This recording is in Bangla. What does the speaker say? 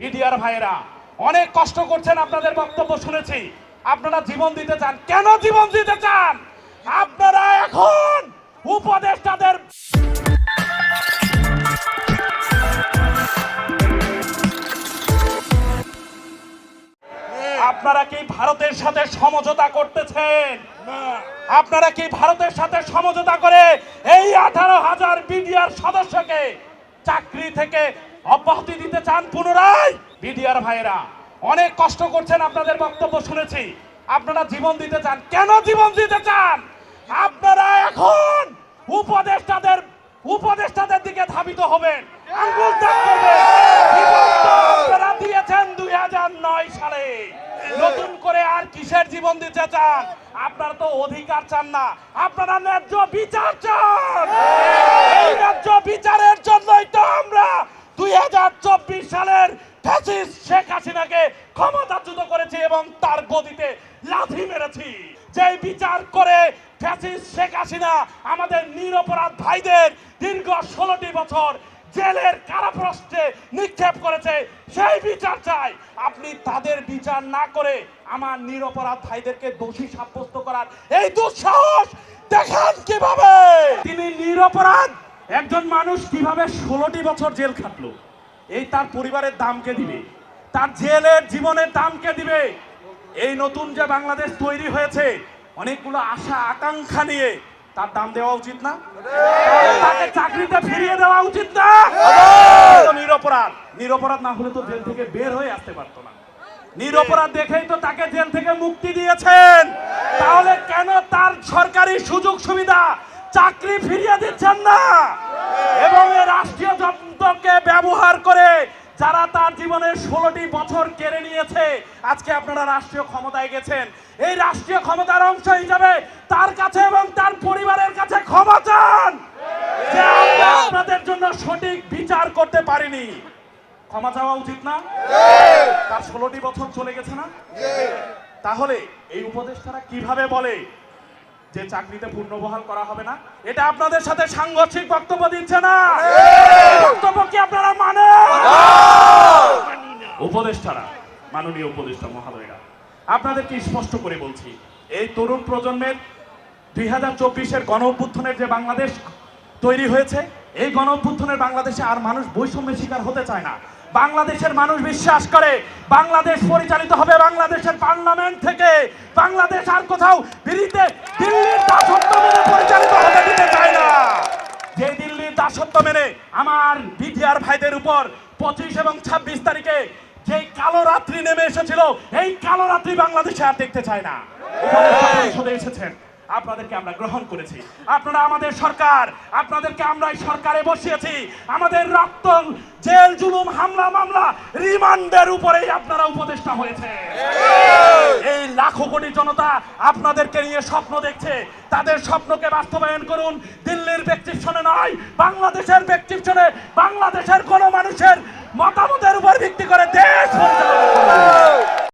বিডিআর ভাইয়েরা অনেক কষ্ট করছেন আপনাদের বক্তব্য শুনেছি। আপনারা জীবন দিতে চান। কেন জীবন দিতে চান? আপনারা এখন উপদেষ্টাদের আপনারা কি ভারতের সাথে সমঝোতা করতেছেন? আপনারা কি ভারতের সাথে সমঝোতা করে এই আঠারো হাজার বিডিআর সদস্যকে চাকরি থেকে অব্যাহতি দিতে চান পুনরায়? বিডিআর ভাইয়েরা, অনেক কষ্ট করছেন আপনাদের বক্তব্য শুনেছি। আপনারা জীবন দিতে চান। কেন জীবন দিতে চান? আপনারা এখন উপদেষ্টাদের উপদেষ্টাদের দিকে ধাবিত হবেন। আঙ্গুল তাক করবেন। আপনারা দিয়েছেন দুই হাজার নয় সালে। নতুন করে আর কিসের জীবন দিতে চান? আপনারা তো অধিকার চান না। আপনারা ন্যায্য বিচার চান এই ন্যায্য বিচারের জন্যই তো আমরা দুই সালের ফ্যাসিস্ট শেখ হাসিনাকে ক্ষমতাচ্যুত করেছি এবং তার গদিতে লাথি মেরেছি। যেই বিচার করে ফ্যাসিস্ট শেখ হাসিনা আমাদের নিরপরাধ ভাইদের দীর্ঘ ষোলোটি বছর জেলের কারাপ্রস্থে নিক্ষেপ করেছে, সেই বিচার চাই। আপনি তাদের বিচার না করে আমার নিরপরাধ ভাইদেরকে দোষী সাব্যস্ত করার এই দুঃসাহস দেখান কীভাবে? তিনি নিরপরাধ, একজন মানুষ কীভাবে ষোলোটি বছর জেল খাটলো? এই তার পরিবারের দামকে দিবে? তার জেলের জীবনের দামকে দিবে? এই নতুন যে বাংলাদেশ তৈরি হয়েছে অনেকগুলো আশা আকাঙ্ক্ষা নিয়ে তার দাম দেওয়া উচিত না? তাকে চাকরিতে ফিরিয়ে দেওয়া উচিত না? নিরপরাধ। নিরপরাধ না হলে তো জেল থেকে বের হয়ে আসতে পারতো না। নিরপরাধ দেখেই তো তাকে জেল থেকে মুক্তি দিয়েছেন। তাহলে কেন তার সরকারি সুযোগ সুবিধা চাকরি ফিরিয়ে দিচ্ছেন না? এবং এই রাষ্ট্রীয় যন্ত্রকে ব্যবহার করে যারা তার জীবনের ষোলোটি বছর কেড়ে নিয়েছে, আজকে আপনারা রাষ্ট্রীয় ক্ষমতায় গেছেন। এই রাষ্ট্রীয় ক্ষমতার অংশ হিসাবে তার কাছে এবং তার পরিবারের কাছে ক্ষমা চান। যে আমরা আপনাদের জন্য সঠিক বিচার করতে পারিনি। ক্ষমা চাওয়া উচিত না? তার ষোলোটি বছর চলে গেছে না? তাহলে এই উপদেষ্টারা কীভাবে বলে যে চাকরিতে পূর্ণবহাল করা হবে না এটা আপনাদের সাথে সাংঘর্ষিক বক্তব্য দিচ্ছে না। বক্তব্য কি আপনারা মানে উপদেষ্টারা মাননীয় উপদেষ্টা মহোদয়রা আপনাদেরকে স্পষ্ট করে বলছি এই তরুণ প্রজন্মের দুই হাজার চব্বিশের গণ অভ্যুত্থানের যে বাংলাদেশ তৈরি হয়েছে এই গণ অভ্যুত্থানের বাংলাদেশে আর মানুষ বৈষম্যের শিকার হতে চায় না। বাংলাদেশের মানুষ বিশ্বাস করে, বাংলাদেশ পরিচালিত হবে বাংলাদেশের পার্লামেন্ট থেকে। বাংলাদেশ আর কোথাও দিল্লিতে, দিল্লির দাসত্ব মেনে পরিচালিত হতে দিতে চায় না। যে দিল্লির দাসত্ব মেনে আমার বিটিআর ভাইদের উপর পঁচিশ এবং ছাব্বিশ তারিখে যেই কালো রাত্রি নেমে এসেছিল, এই কালো রাত্রি বাংলাদেশে আর দেখতে চায় না। এসেছেন। আপনাদেরকে আমরা গ্রহণ করেছি। আপনারা আমাদের সরকার, আপনাদেরকে আমরা এই সরকারে বসিয়েছি। আমাদের রক্ত জেল, জুলুম, হামলা, মামলা, রিমান্ডের উপরেই আপনারা উপদেষ্টা হয়েছে। এই লাখো কোটি জনতা আপনাদেরকে নিয়ে স্বপ্ন দেখছে। তাদের স্বপ্নকে বাস্তবায়ন করুন। দিল্লির প্রেসক্রিপশনে নয়, বাংলাদেশের ব্যক্তির প্রেসক্রিপশনে বাংলাদেশের কোন মানুষের মতামতের উপর ভিত্তি করে।